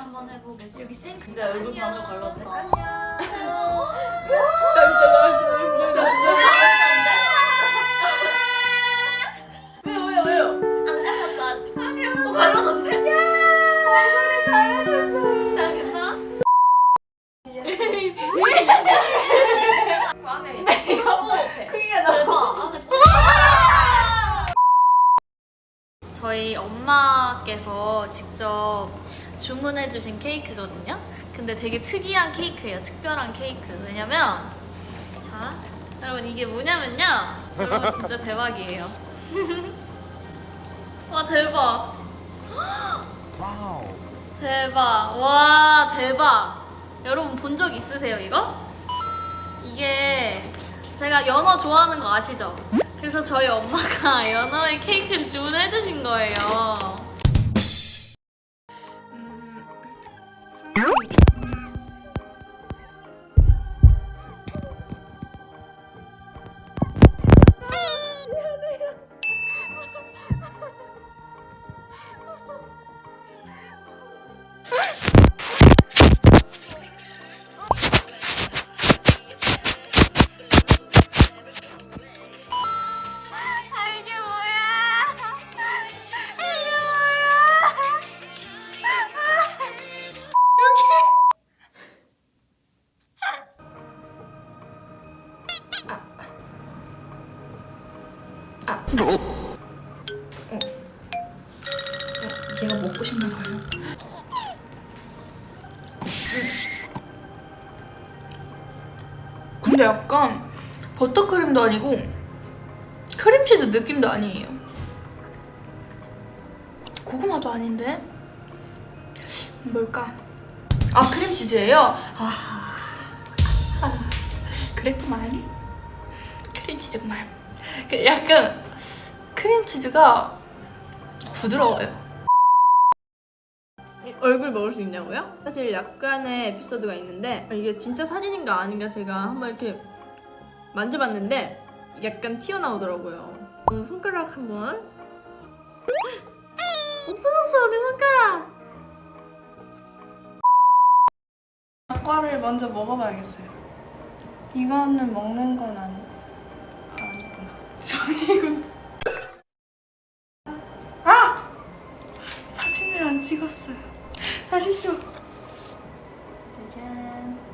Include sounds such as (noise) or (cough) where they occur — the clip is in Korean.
한번 해보겠습니다. 여기 싱크. 내 얼굴 반으로 갈라도 돼? 왜요 왜요 왜요? 안 갈랐어 아직. 아니요. 어 갈라졌네. 얼굴이 갈라졌어. 자 괜찮아? 그 안에 크기가 넓어. 안에 꼭. 저희 엄마께서 직접 주문해주신 케이크거든요. 근데 되게 특이한 케이크예요. 특별한 케이크. 왜냐면 자 여러분 이게 뭐냐면요. 여러분 진짜 대박이에요. (laughs) 와 대박. 대박. 와 대박. 여러분 본 적 있으세요 이거? 이게 제가 연어 좋아하는 거 아시죠? 그래서 저희 엄마가 (laughs) 연어의 케이크를 주문해 주신 거예요. 얘가 먹고 싶나 봐요. 근데 약간 버터크림도 아니고 크림치즈 느낌도 아니에요. 고구마도 아닌데? 뭘까? 아 크림치즈예요? 아, 아 그랬구만. 크림치즈구만. 그 약간 크림치즈가 부드러워요. 얼굴 먹을 수 있냐고요? 사실 약간의 에피소드가 있는데 이게 진짜 사진인가 아닌가 제가 한번 이렇게 만져봤는데 약간 튀어나오더라고요. 어, 손가락 한번 (gasps) 없어졌어 내 손가락. 닭과를 먼저 먹어봐야겠어요. 이거는 먹는 건 아니, 아니구나. 정이구나. 아! 사진을 안 찍었어요. 다시 쇼. 짜잔.